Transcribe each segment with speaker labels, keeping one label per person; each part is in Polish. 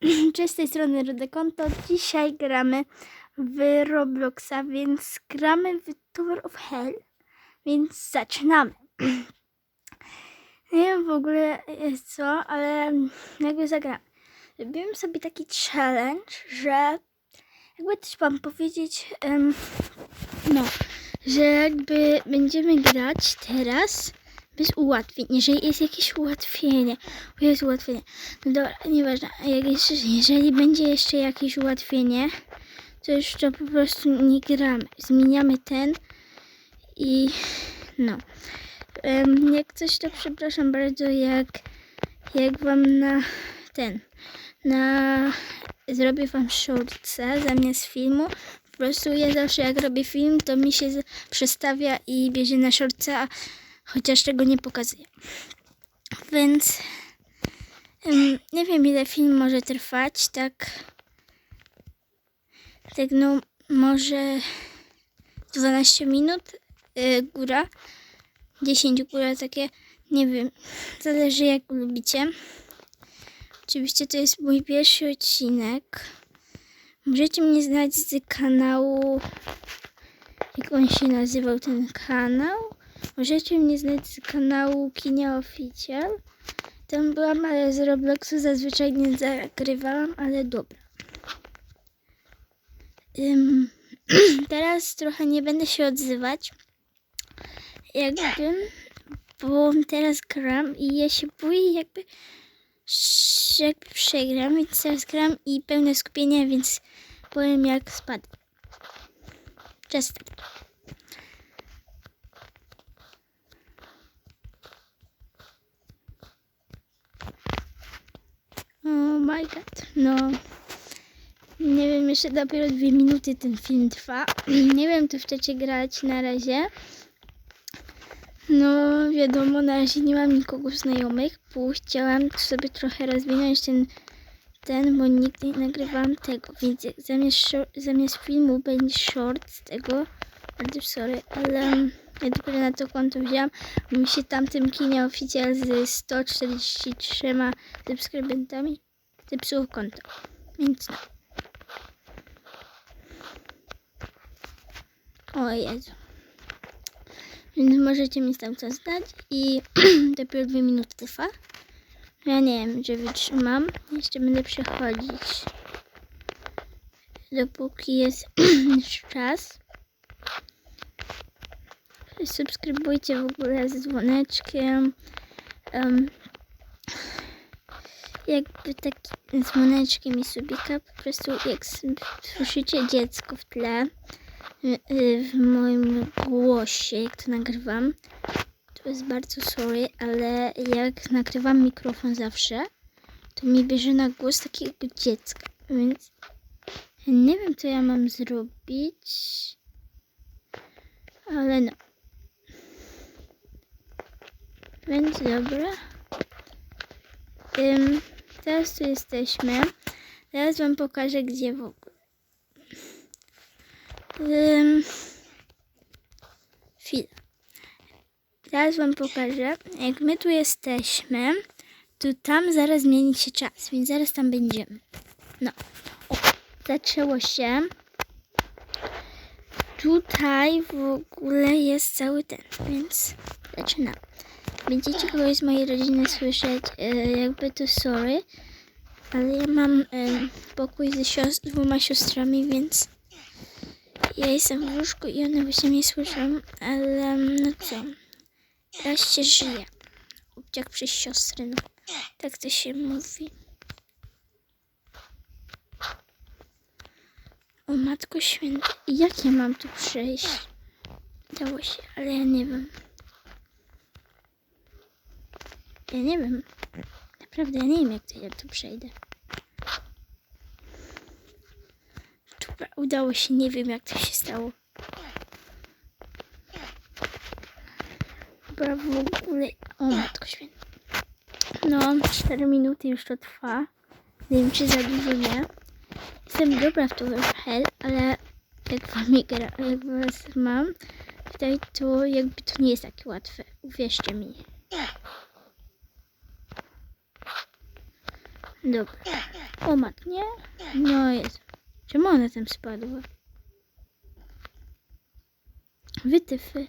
Speaker 1: Cześć, z tej strony Rude Konto. Dzisiaj gramy w Robloxa, więc gramy w Tower of Hell. Więc zaczynamy. Nie wiem w ogóle e, co, ale jakby zagramy. Zrobiłem sobie taki challenge, że jakby coś wam powiedzieć, em, no, że jakby będziemy grać teraz bez ułatwień. Jeżeli jest jakieś ułatwienie, o jest ułatwienie, no dobra, nieważne, jak jeżeli będzie jeszcze jakieś ułatwienie, to już to po prostu nie gramy. Zmieniamy ten i no. Jak coś to przepraszam bardzo, jak, jak wam na ten, na zrobię wam shortsa zamiast filmu. Po prostu ja zawsze jak robię film, to mi się przestawia i bierze na shortsa, chociaż tego nie pokazuję. Więc em, nie wiem ile film może trwać, tak tak no może 12 minut y, góra, 10 góra takie, nie wiem, zależy jak lubicie. Oczywiście to jest mój pierwszy odcinek. Możecie mnie znać z kanału, jak on się nazywał ten kanał. Możecie mnie znać z kanału Kinia Oficjal. Tam byłam, ale z Robloxu zazwyczaj nie zagrywałam, ale dobra. Teraz trochę nie będę się odzywać. Jakby, bo teraz gram i ja się boję jakby, jakby przegram, więc teraz gram i pełne skupienia, więc powiem jak spadł. Czas Oh my god, no. Nie wiem, jeszcze dopiero dwie minuty ten film trwa. Nie wiem, czy chcecie grać na razie. No, wiadomo, na razie nie mam nikogo znajomych, bo chciałam sobie trochę rozwinąć ten, ten bo nigdy nie nagrywałam tego, więc zamiast, zamiast filmu będzie short z tego, bardzo sorry, ale ja dopiero na to konto wzięłam, bo mi się tamtym kinie oficjal z 143 subskrybentami zepsuło konto, więc no. O Jezu. Więc możecie mi tam coś zdać i dopiero dwie minuty trwa. Ja nie wiem, że wytrzymam. Jeszcze będę przechodzić. Dopóki jest czas. Subskrybujcie w ogóle z dzwoneczkiem. Um, jakby taki dzwoneczkiem i subika. Po prostu jak słyszycie dziecko w tle, y, y, w moim głosie, jak to nagrywam, to jest bardzo sorry, ale jak nagrywam mikrofon zawsze, to mi bierze na głos takiego dziecka, więc nie wiem, co ja mam zrobić, ale no. Więc dobra. Ym, teraz tu jesteśmy. Teraz wam pokażę, gdzie w ogóle. Ym, chwilę. Teraz wam pokażę. Jak my tu jesteśmy, to tam zaraz zmieni się czas, więc zaraz tam będziemy. No. O, zaczęło się. Tutaj w ogóle jest cały ten, więc zaczynam. Będziecie kogoś z mojej rodziny słyszeć, e, jakby to sorry, ale ja mam pokój ze sios- dwoma siostrami, więc ja jestem w łóżku i one właśnie mnie słyszą, ale no co, raz się żyje. Jak przez siostry, no. Tak to się mówi. O Matko Święta, jak ja mam tu przejść? Dało się, ale ja nie wiem. Ja nie wiem. Naprawdę, ja nie wiem, jak to ja tu przejdę. Udało się, nie wiem, jak to się stało. Dobra, w ogóle... O, Matko Święta. No, 4 minuty już to trwa. Nie wiem, czy za dużo nie. Jestem dobra w of Hell, ale jak wam gra, jak was mam, tutaj to jakby to nie jest takie łatwe. Uwierzcie mi. Dobra. O mat, nie? No jest. Czemu ona tam spadła? Wytyfy.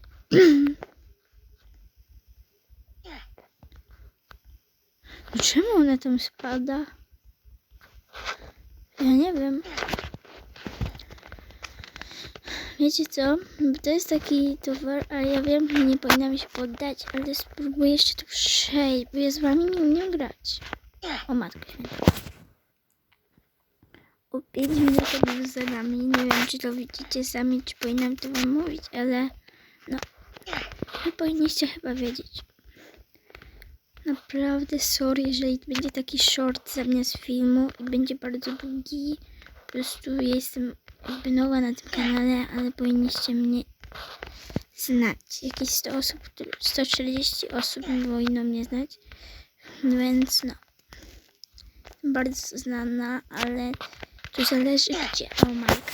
Speaker 1: No czemu ona tam spada? Ja nie wiem. Wiecie co? Bo To jest taki towar, a ja wiem, że nie powinnam się poddać, ale spróbuję jeszcze tu przejść, bo ja z wami nie umiem grać. O matko. O 5 minut za nami. Nie wiem, czy to widzicie sami, czy powinnam to wam mówić, ale no, powinniście chyba wiedzieć. Naprawdę sorry, jeżeli będzie taki short zamiast filmu i będzie bardzo długi. Po prostu jestem jakby nowa na tym kanale, ale powinniście mnie znać. Jakieś 100 osób, które- 140 osób powinno mnie znać. Więc no. Bardzo znana, ale to zależy gdzie. O Mark.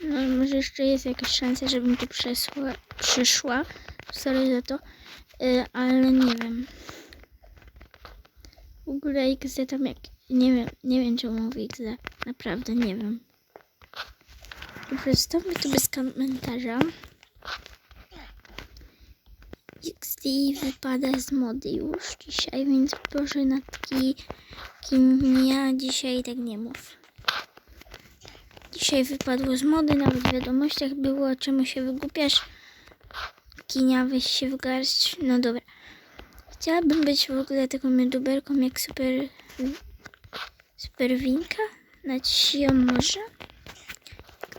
Speaker 1: No może jeszcze jest jakaś szansa, żebym tu przesła, przyszła. Sorry za to. Y, ale nie wiem. W ogóle XZ tam jak... Nie wiem, nie wiem czemu mówię XZ. Naprawdę nie wiem. Zostawmy to bez komentarza. XD wypada z mody już dzisiaj, więc proszę na taki kinia dzisiaj tak nie mów. Dzisiaj wypadło z mody, nawet w wiadomościach było, czemu się wygłupiasz. Kinia, weź się w garść. No dobra. Chciałabym być w ogóle taką youtuberką jak super... Superwinka? Nad siją może?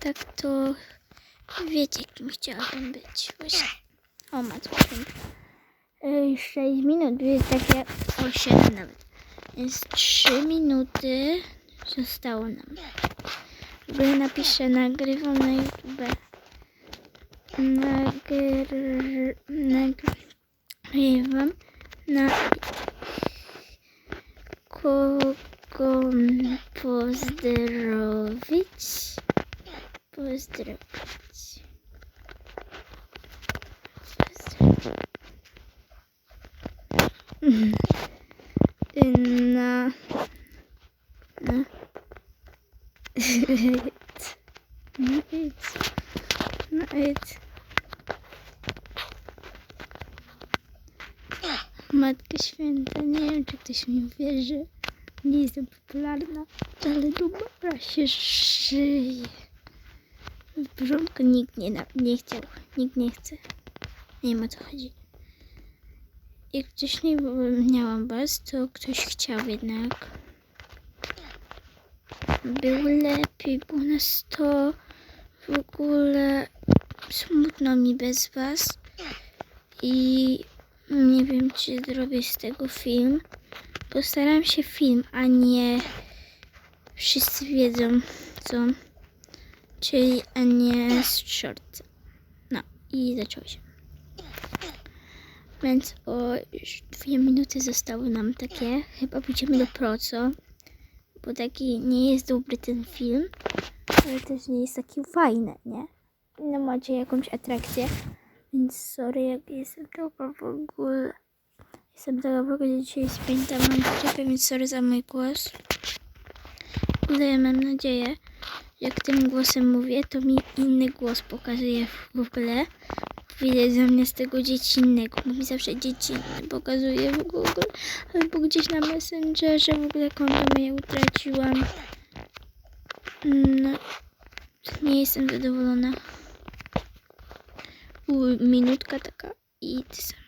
Speaker 1: Tak to... Wiecie, kim chciałabym być. Właśnie. O. Ej, 6 minut, jest takie... O 7 nawet. Jest 3 minuty. Zostało nam. W ogóle napiszę, nagrywam na YouTube. Nagry... Nagrywam na... Kogo pozdrowić? Pozdrowić. Mhm. Na... Na... Na it. Na it. Matka Święta, nie wiem czy ktoś mi wierzy. Nie jestem popularna, ale dobra się. W porządku nikt nie, nie chciał, nikt nie chce. Nie wiem o co chodzi. Jak wcześniej miałam was, to ktoś chciał jednak. Było lepiej, było nas to w ogóle smutno mi bez was. I nie wiem, czy zrobię z tego film. Postaram się film, a nie wszyscy wiedzą co. Czyli, a nie z shortsa. No i zaczęło się. Więc o już dwie minuty zostały nam takie. Chyba pójdziemy do proco. Bo taki nie jest dobry ten film. Ale też nie jest taki fajny, nie? No macie jakąś atrakcję. Więc sorry, jak jestem taka w ogóle. Jestem taka w ogóle dzisiaj spięta, mam trochę, więc sorry za mój głos. Ale mam nadzieję, jak tym głosem mówię, to mi inny głos pokazuje w ogóle. Widać zamiast tego dziecinnego, bo mi zawsze dziecinny pokazuje w Google, albo gdzieś na Messengerze, w ogóle konto moje utraciłam. No, nie jestem zadowolona. U, minutka taka i ty sama.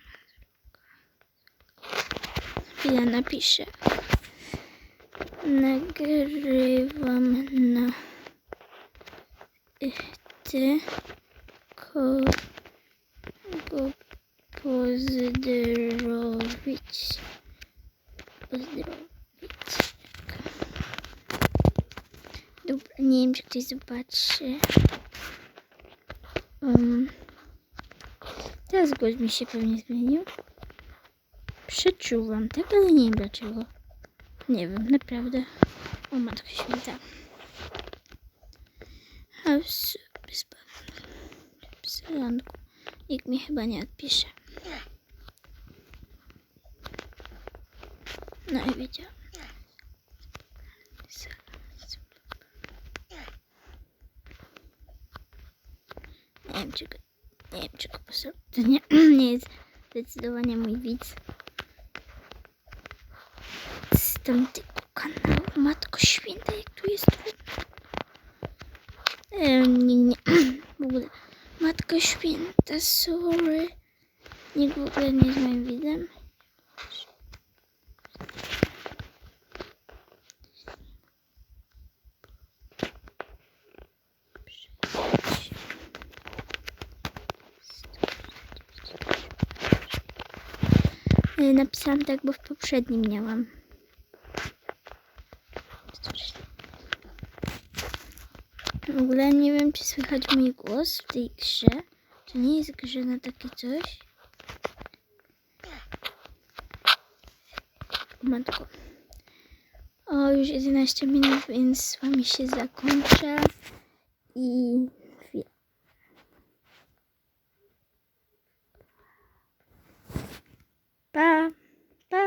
Speaker 1: Chwila napiszę. Nagrywam na ty kogo pozdrowić. Pozdrowić. Dobra, nie wiem, czy ktoś zobaczy. Um, teraz głos mi się pewnie zmienił. Przeczuwam tak, ale nie wiem dlaczego. Nie wiem, naprawdę. O Matko Święta. Wyspa- w salonku. Nikt mi chyba nie odpisze. No i wiedziałam. Nie wiem, czy go, nie wiem, czy go. To nie, nie jest zdecydowanie mój widz. Z tamtego kanału. Matko Święta, jak tu jest trudno. Nie, nie, w ogóle. Matko Święta, sorry. Nikt w ogóle nie jest moim widzem. Napisałam tak, bo w poprzednim miałam. ogóle nie wiem, czy słychać mój głos w tej grze. Czy nie jest grze na takie coś? Matko. O, już 11 minut, więc z wami się zakończę. I... Pa!